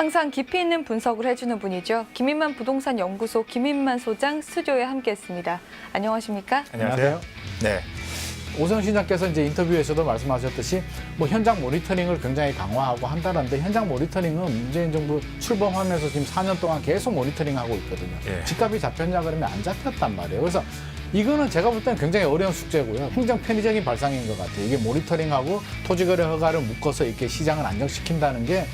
항상 깊이 있는 분석을 해주는 분이죠. 김인만 부동산 연구소 김인만 소장 스튜디오에 함께했습니다. 안녕하십니까? 안녕하세요. 네. 오성 시장께서 이제 인터뷰에서도 말씀하셨듯이 뭐 현장 모니터링을 굉장히 강화하고 한다는데 현장 모니터링은 문재인 정부 출범하면서 지금 4년 동안 계속 모니터링하고 있거든요. 예. 집값이 잡혔냐 그러면 안 잡혔단 말이에요. 그래서 이거는 제가 볼 때는 굉장히 어려운 숙제고요. 행정 편의적인 발상인 것 같아요. 이게 모니터링하고 토지거래 허가를 묶어서 이렇게 시장을 안정시킨다는 게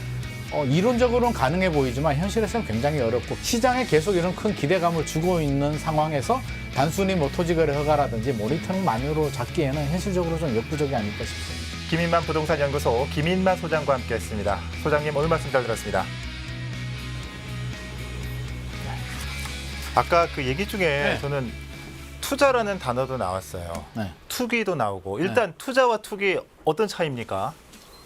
어, 이론적으로는 가능해 보이지만 현실에서는 굉장히 어렵고 시장에 계속 이런 큰 기대감을 주고 있는 상황에서 단순히 뭐 토지거래 허가라든지 모니터링만으로 잡기에는 현실적으로 좀 역부족이 아닐까 싶습니다. 김인만 부동산 연구소 김인만 소장과 함께했습니다. 소장님 오늘 말씀 잘 들었습니다. 네. 아까 그 얘기 중에 네. 저는 투자라는 단어도 나왔어요. 네. 투기도 나오고 일단 투자와 투기 어떤 차이입니까?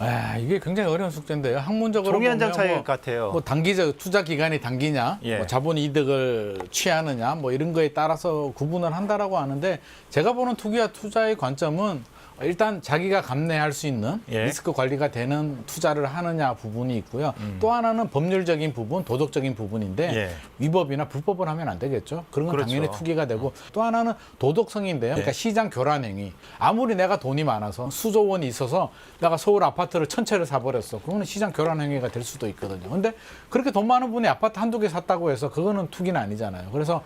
아, 이게 굉장히 어려운 숙제인데요. 학문적으로 종이 한 장 보면 차이 뭐, 같아요. 뭐 단기적 투자 기간이 단기냐, 예. 뭐 자본 이득을 취하느냐, 뭐 이런 거에 따라서 구분을 한다라고 하는데 제가 보는 투기와 투자의 관점은 일단 자기가 감내할 수 있는 예. 리스크 관리가 되는 투자를 하느냐 부분이 있고요. 음. 또 하나는 법률적인 부분, 도덕적인 부분인데 예. 위법이나 불법을 하면 안 되겠죠. 그런 건 그렇죠. 당연히 투기가 되고 또 하나는 도덕성인데요. 그러니까 예. 시장 교란 행위. 아무리 내가 돈이 많아서 수조 원이 있어서 내가 서울 아파트를 천 채를 사버렸어. 그거는 시장 교란 행위가 될 수도 있거든요. 근데 그렇게 돈 많은 분이 아파트 한두 개 샀다고 해서 그거는 투기는 아니잖아요. 그래서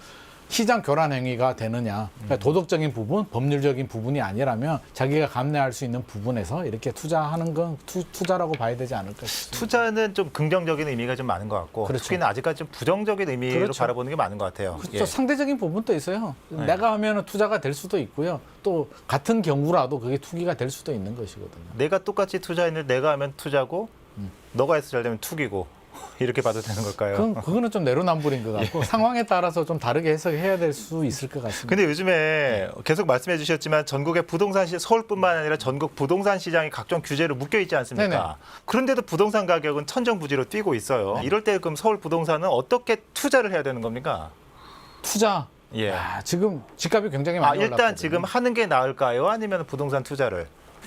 시장 교란 행위가 되느냐. 그러니까 도덕적인 부분, 법률적인 부분이 아니라면 자기가 감내할 수 있는 부분에서 이렇게 투자하는 건 투, 투자라고 봐야 되지 않을까 싶습니다. 투자는 좀 긍정적인 의미가 좀 많은 것 같고 그렇죠. 투기는 아직까지 좀 부정적인 의미로 그렇죠. 바라보는 게 많은 것 같아요. 그렇죠. 예. 상대적인 부분도 있어요. 네. 내가 하면 투자가 될 수도 있고요. 또 같은 경우라도 그게 투기가 될 수도 있는 것이거든요. 내가 똑같이 투자했는데 내가 하면 투자고 너가 해서 잘 되면 투기고 이렇게 봐도 되는 걸까요? 그건, 그거는 좀 내로남불인 것 같고 상황에 따라서 좀 다르게 해석해야 될 수 있을 것 같습니다. 근데 요즘에 계속 말씀해 주셨지만 전국의 부동산 시 서울뿐만 아니라 전국 부동산 시장이 각종 규제로 묶여 있지 않습니까? 네네. 그런데도 부동산 가격은 천정부지로 뛰고 있어요. 이럴 때 그럼 서울 부동산은 어떻게 투자를 해야 되는 겁니까? 투자. 예. 아, 지금 집값이 굉장히 아, 많이 일단 올랐거든요. 지금 하는 게 나을까요? 아니면 부동산 투자를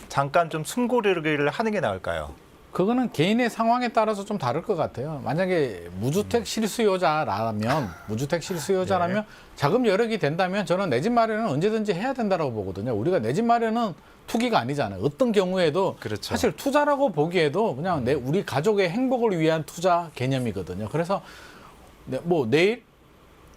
잠깐 좀 숨고르기를 하는 게 나을까요? 그거는 개인의 상황에 따라서 좀 다를 것 같아요. 만약에 무주택 실수요자라면 무주택 실수요자라면 네. 자금 여력이 된다면 저는 내 집 마련은 언제든지 해야 된다고 보거든요. 우리가 내 집 마련은 투기가 아니잖아요. 어떤 경우에도 그렇죠. 사실 투자라고 보기에도 그냥 내 우리 가족의 행복을 위한 투자 개념이거든요. 그래서 네, 뭐 내일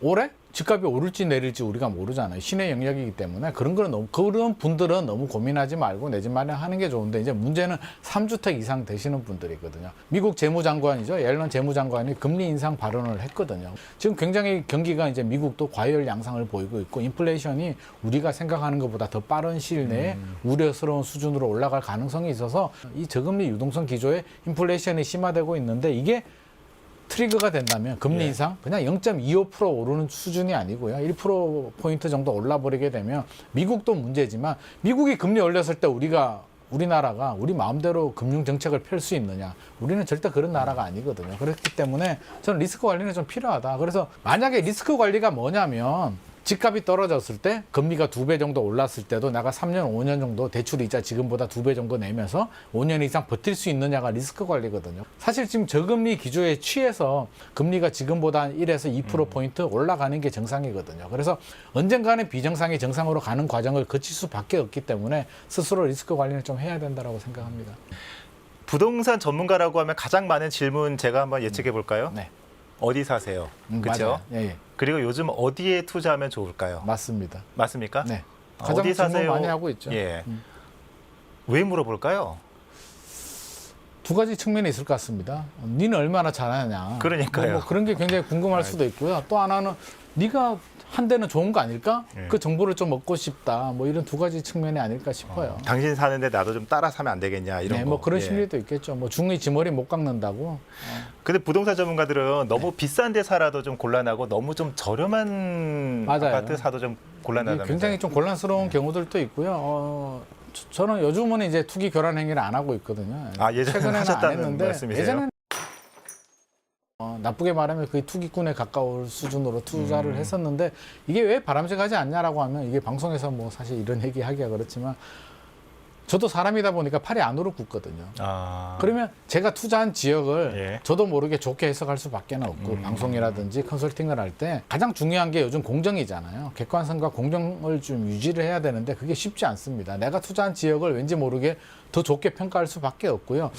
올해 집값이 오를지 내릴지 우리가 모르잖아요. 신의 영역이기 때문에 그런 거는 너무 그런 분들은 너무 고민하지 말고 내 집 마련하는 게 좋은데 이제 문제는 삼주택 이상 되시는 분들이거든요. 미국 재무장관이죠. 옐런 재무장관이 금리 인상 발언을 했거든요. 지금 굉장히 경기가 이제 미국도 과열 양상을 보이고 있고 인플레이션이 우리가 생각하는 것보다 더 빠른 시일 내에 우려스러운 수준으로 올라갈 가능성이 있어서 이 저금리 유동성 기조에 인플레이션이 심화되고 있는데 이게 트리거가 된다면 금리 예. 인상 그냥 0.25% 오르는 수준이 아니고요. 1% 포인트 정도 올라버리게 되면 미국도 문제지만 미국이 금리 올렸을 때 우리가 우리나라가 우리 마음대로 금융 정책을 펼 수 있느냐? 우리는 절대 그런 나라가 아니거든요. 그렇기 때문에 저는 리스크 관리는 좀 필요하다. 그래서 만약에 리스크 관리가 뭐냐면 집값이 떨어졌을 때 금리가 두 배 정도 올랐을 때도 내가 3년, 5년 정도 대출 이자 지금보다 두 배 정도 내면서 5년 이상 버틸 수 있느냐가 리스크 관리거든요. 사실 지금 저금리 기조에 취해서 금리가 지금보다 1에서 2%포인트 올라가는 게 정상이거든요. 그래서 언젠가는 비정상이 정상으로 가는 과정을 거칠 수밖에 없기 때문에 스스로 리스크 관리를 좀 해야 된다고 생각합니다. 부동산 전문가라고 하면 가장 많은 질문 제가 한번 예측해 볼까요? 네. 어디 사세요? 음, 그렇죠? 맞아요. 예, 예. 그리고 요즘 어디에 투자하면 좋을까요? 맞습니다. 맞습니까? 네. 어, 가장 어디 질문 사세요? 많이 하고 있죠. 예. 음. 왜 물어볼까요? 두 가지 측면이 있을 것 같습니다. 니는 얼마나 잘하냐. 그러니까요. 뭐, 뭐 그런 게 굉장히 궁금할 수도 있고요. 또 하나는 네가 한 대는 좋은 거 아닐까? 예. 그 정보를 좀 얻고 싶다. 뭐 이런 두 가지 측면이 아닐까 싶어요. 당신 사는데 나도 좀 따라 사면 안 되겠냐 이런 네, 거. 뭐 그런 예. 심리도 있겠죠. 뭐 중의 지머리 못 깎는다고. 근데 부동산 전문가들은 너무 네. 비싼 데 살아도 좀 곤란하고 너무 좀 저렴한 맞아요. 아파트 사도 좀 곤란하다면서요. 굉장히 좀 곤란스러운 경우들도 있고요. 어, 저- 저는 요즘은 이제 투기 교란 행위를 안 하고 있거든요. 아, 예전에는 최근에는 안 하셨다는 했는데 말씀이세요? 예전에는 어, 나쁘게 말하면 거의 투기꾼에 가까울 수준으로 투자를 음. 했었는데 이게 왜 바람직하지 않냐라고 하면 이게 방송에서 뭐 사실 이런 얘기 하기가 그렇지만 저도 사람이다 보니까 팔이 안으로 굽거든요. 아. 그러면 제가 투자한 지역을 예. 저도 모르게 좋게 해석할 수밖에 없고 음. 방송이라든지 컨설팅을 할 때 가장 중요한 게 요즘 공정이잖아요. 객관성과 공정을 좀 유지를 해야 되는데 그게 쉽지 않습니다. 내가 투자한 지역을 왠지 모르게 더 좋게 평가할 수밖에 없고요.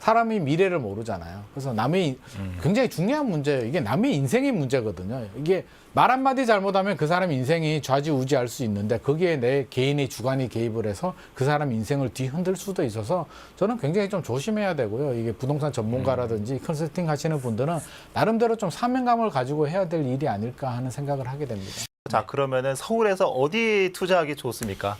사람이 미래를 모르잖아요. 그래서 남의 음. 굉장히 중요한 문제예요. 이게 남의 인생의 문제거든요. 이게 말 한마디 잘못하면 그 사람 인생이 좌지우지할 수 있는데 거기에 내 개인의 주관이 개입을 해서 그 사람 인생을 뒤흔들 수도 있어서 저는 굉장히 좀 조심해야 되고요. 이게 부동산 전문가라든지 컨설팅 하시는 분들은 나름대로 좀 사명감을 가지고 해야 될 일이 아닐까 하는 생각을 하게 됩니다. 자 그러면은 서울에서 어디 투자하기 좋습니까?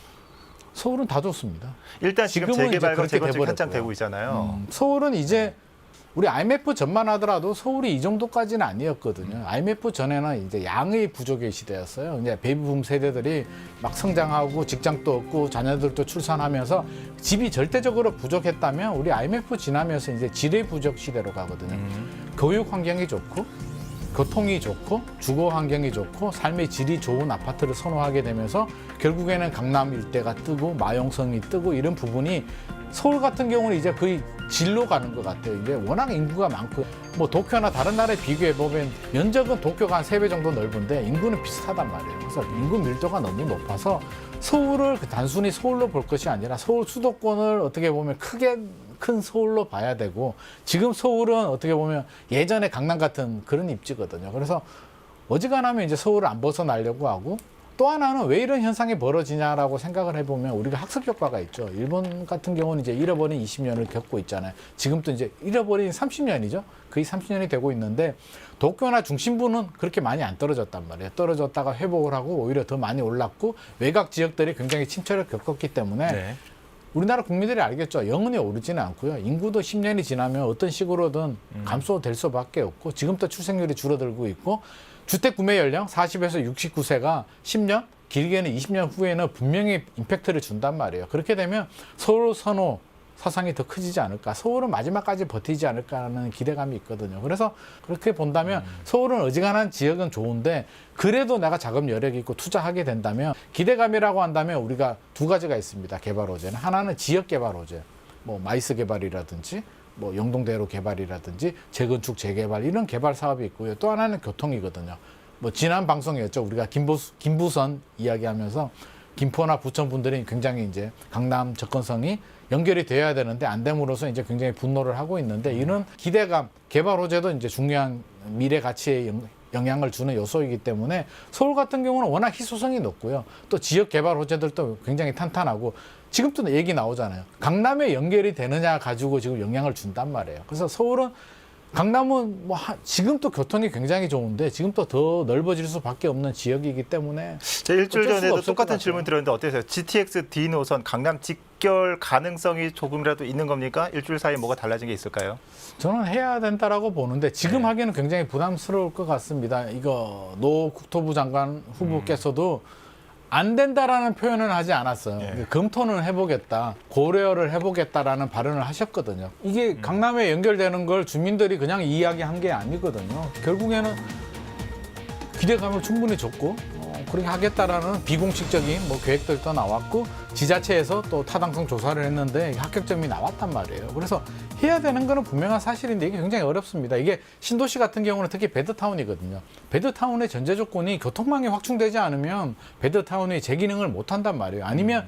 서울은 다 좋습니다. 일단 지금 재개발과 재건축 한창. 되고 있잖아요. 음, 서울은 이제 우리 IMF 전만 하더라도 서울이 이 정도까지는 아니었거든요. IMF 전에는 이제 양의 부족의 시대였어요. 이제 베이비붐 세대들이 막 성장하고 직장도 얻고 자녀들도 출산하면서 집이 절대적으로 부족했다면 우리 IMF 지나면서 이제 질의 부족 시대로 가거든요. 음. 교육 환경이 좋고 교통이 좋고 주거 환경이 좋고 삶의 질이 좋은 아파트를 선호하게 되면서 결국에는 강남 일대가 뜨고 마용성이 뜨고 이런 부분이 서울 같은 경우는 이제 거의 질로 가는 것 같아요. 이제 워낙 인구가 많고 뭐 도쿄나 다른 나라에 비교해 보면 면적은 도쿄가 한 세 배 정도 넓은데 인구는 비슷하단 말이에요. 그래서 인구 밀도가 너무 높아서 서울을 그 단순히 서울로 볼 것이 아니라 서울 수도권을 어떻게 보면 크게 큰 서울로 봐야 되고 지금 서울은 어떻게 보면 예전에 강남 같은 그런 입지거든요. 그래서 어지간하면 이제 서울을 안 벗어나려고 하고 또 하나는 왜 이런 현상이 벌어지냐라고 생각을 해보면 우리가 학습 효과가 있죠. 일본 같은 경우는 이제 잃어버린 20년을 겪고 있잖아요. 지금도 이제 잃어버린 30년이죠. 거의 30년이 되고 있는데 도쿄나 중심부는 그렇게 많이 안 떨어졌단 말이에요. 떨어졌다가 회복을 하고 오히려 더 많이 올랐고 외곽 지역들이 굉장히 침체를 겪었기 때문에 네. 우리나라 국민들이 알겠죠. 영원히 오르지는 않고요. 인구도 10년이 지나면 어떤 식으로든 감소될 수밖에 없고 지금도 출생률이 줄어들고 있고 주택 구매 연령 40에서 69세가 10년 길게는 20년 후에는 분명히 임팩트를 준단 말이에요. 그렇게 되면 서울 선호 사상이 더 커지지 않을까. 서울은 마지막까지 버티지 않을까라는 기대감이 있거든요. 그래서 그렇게 본다면 서울은 어지간한 지역은 좋은데 그래도 내가 자금 여력이 있고 투자하게 된다면 기대감이라고 한다면 우리가 두 가지가 있습니다. 개발 호재는 하나는 지역 개발 호재. 뭐 마이스 개발이라든지 뭐 영동대로 개발이라든지 재건축 재개발 이런 개발 사업이 있고요. 또 하나는 교통이거든요. 뭐 지난 방송이었죠. 우리가 김부수, 김부선 이야기하면서 김포나 부천 분들이 굉장히 이제 강남 접근성이 연결이 돼야 되는데 안 됨으로써 이제 굉장히 분노를 하고 있는데 이런 기대감, 개발 호재도 이제 중요한 미래 가치에 영, 영향을 주는 요소이기 때문에 서울 같은 경우는 워낙 희소성이 높고요. 또 지역 개발 호재들도 굉장히 탄탄하고 지금도 얘기 나오잖아요. 강남에 연결이 되느냐 가지고 지금 영향을 준단 말이에요. 그래서 서울은 강남은 뭐 하- 지금 또 교통이 굉장히 좋은데 지금 또더 넓어질 수밖에 없는 지역이기 때문에 제가 일주일 전에도 똑같은. 질문 드렸는데 어떠세요? GTX D 노선 강남 직결 가능성이 조금이라도 있는 겁니까? 일주일 사이에 뭐가 달라진 게 있을까요? 저는 해야 된다라고 보는데 지금 네. 하기는 굉장히 부담스러울 것 같습니다. 이거 노 국토부 장관 후보께서도 안 된다라는 표현은 하지 않았어요. 네. 검토는 해보겠다, 고려를 해보겠다라는 발언을 하셨거든요. 이게 강남에 연결되는 걸 주민들이 그냥 이야기한 게 아니거든요. 결국에는 기대감을 충분히 줬고 어, 그렇게 하겠다라는 비공식적인 뭐 계획들도 나왔고 지자체에서 또 타당성 조사를 했는데 합격점이 나왔단 말이에요. 그래서 해야 되는 거는 분명한 사실인데 이게 굉장히 어렵습니다. 이게 신도시 같은 경우는 특히 베드타운이거든요. 베드타운의 전제 조건이 교통망이 확충되지 않으면 베드타운이 제 기능을 못 한단 말이에요. 아니면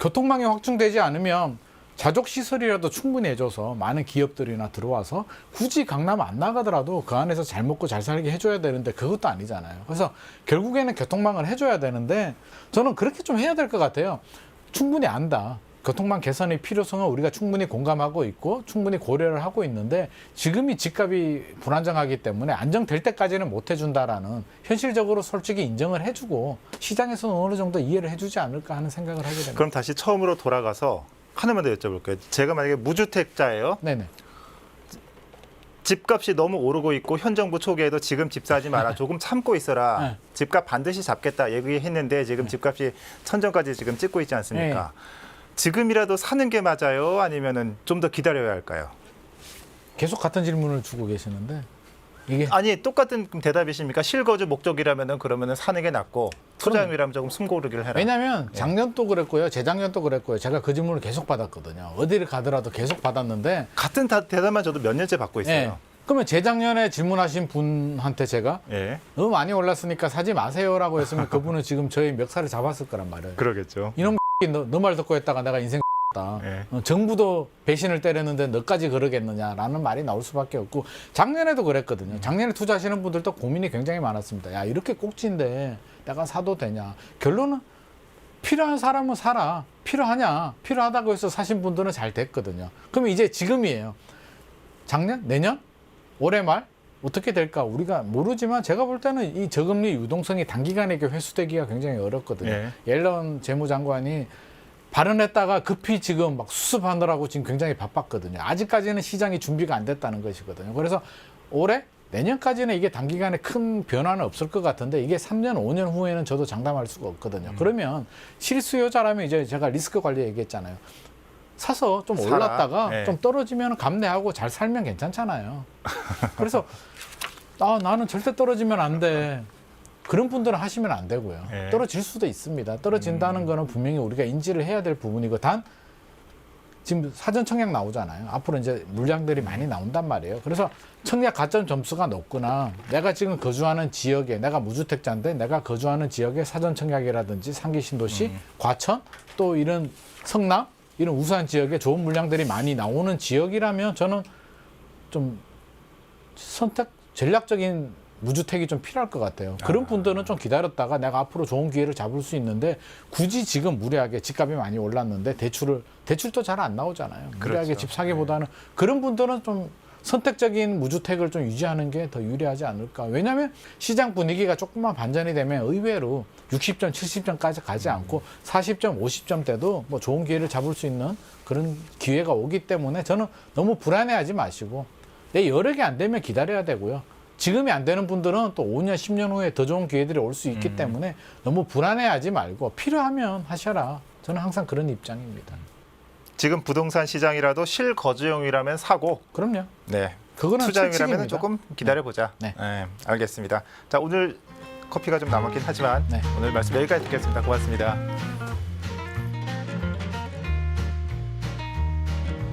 교통망이 확충되지 않으면 자족 시설이라도 충분히 해줘서 많은 기업들이나 들어와서 굳이 강남 안 나가더라도 그 안에서 잘 먹고 잘 살게 해줘야 되는데 그것도 아니잖아요. 그래서 결국에는 교통망을 해줘야 되는데 저는 그렇게 좀 해야 될 것 같아요. 충분히 안다. 교통망 개선의 필요성은 우리가 충분히 공감하고 있고 충분히 고려를 하고 있는데 지금이 집값이 불안정하기 때문에 안정될 때까지는 못 해준다라는 현실적으로 솔직히 인정을 해주고 시장에서는 어느 정도 이해를 해주지 않을까 하는 생각을 하게 됩니다. 그럼 다시 처음으로 돌아가서 하나만 더 여쭤볼게요. 제가 만약에 무주택자예요. 네네. 집값이 너무 오르고 있고 현 정부 초기에도 지금 집 사지 마라 조금 참고 있어라 네. 집값 반드시 잡겠다 얘기했는데 지금 집값이 천정까지 지금 찍고 있지 않습니까? 지금이라도 사는 게 맞아요? 아니면은 좀 더 기다려야 할까요? 계속 같은 질문을 주고 계시는데 이게 아니 똑같은 대답이십니까? 실거주 목적이라면은 그러면은 사는 게 낫고 투자용이라면 조금 숨 고르기를 해라. 왜냐하면 작년도 그랬고요, 재작년도 그랬고요. 제가 그 질문을 계속 받았거든요. 어디를 가더라도 계속 받았는데 같은 다- 대답만 저도 몇 년째 받고 예. 있어요. 그러면 재작년에 질문하신 분한테 제가 예. 너무 많이 올랐으니까 사지 마세요라고 했으면 그분은 지금 저희 멱살을 잡았을 거란 말이에요. 그러겠죠. 이놈 너 말 듣고 했다가 내가 인생 다 예. 어, 정부도 배신을 때렸는데 너까지 그러겠느냐라는 말이 나올 수밖에 없고 작년에도 그랬거든요. 작년에 투자하시는 분들도 고민이 굉장히 많았습니다. 야 이렇게 꼭지인데 내가 사도 되냐? 결론은 필요한 사람은 사라. 필요하냐? 필요하다고 해서 사신 분들은 잘 됐거든요. 그럼 이제 지금이에요. 작년, 내년, 올해 말 어떻게 될까 우리가 모르지만 제가 볼 때는 이 저금리 유동성이 단기간에 회수되기가 굉장히 어렵거든요. 예. 옐런 재무장관이 발언했다가 급히 지금 막 수습하느라고 지금 굉장히 바빴거든요. 아직까지는 시장이 준비가 안 됐다는 것이거든요. 그래서 올해 내년까지는 이게 단기간에 큰 변화는 없을 것 같은데 이게 3년, 5년 후에는 저도 장담할 수가 없거든요. 그러면 실수요자라면 이제 제가 리스크 관리 얘기했잖아요. 사서 좀 사라. 올랐다가 네. 좀 떨어지면 감내하고 잘 살면 괜찮잖아요. 그래서 아 나는 절대 떨어지면 안 돼. 그런 분들은 하시면 안 되고요. 네. 떨어질 수도 있습니다. 떨어진다는 거는 분명히 우리가 인지를 해야 될 부분이고 단 지금 사전 청약 나오잖아요. 앞으로 이제 물량들이 많이 나온단 말이에요. 그래서 청약 가점 점수가 높구나. 내가 지금 거주하는 지역에 내가 무주택자인데 내가 거주하는 지역에 사전 청약이라든지 상기 신도시, 과천 또 이런 성남 이런 우수한 지역에 좋은 물량들이 많이 나오는 지역이라면 저는 좀 선택 전략적인 무주택이 좀 필요할 것 같아요. 그런 분들은 좀 기다렸다가 내가 앞으로 좋은 기회를 잡을 수 있는데 굳이 지금 무리하게 집값이 많이 올랐는데 대출을 대출도 잘 안 나오잖아요. 무리하게 그렇죠. 집 사기보다는 그런 분들은 좀 선택적인 무주택을 좀 유지하는 게 더 유리하지 않을까. 왜냐하면 시장 분위기가 조금만 반전이 되면 의외로 60점, 70점까지 가지 않고 40점, 50점 대도 뭐 좋은 기회를 잡을 수 있는 그런 기회가 오기 때문에 저는 너무 불안해하지 마시고 내개안 되면 기다려야 되고요. 지금이 안 되는 분들은 또 5년, 10년 후에 더 좋은 기회들이 올 수 있기 때문에 너무 불안해하지 말고 필요하면 하셔라. 저는 항상 그런 입장입니다. 지금 부동산 시장이라도 실거주용이라면 사고 그럼요. 네. 그거는 투자용이라면. 조금 기다려 보자. 네. 네. 알겠습니다. 자, 오늘 커피가 좀 남았긴 하지만 네. 오늘 말씀 여기까지 듣겠습니다. 고맙습니다.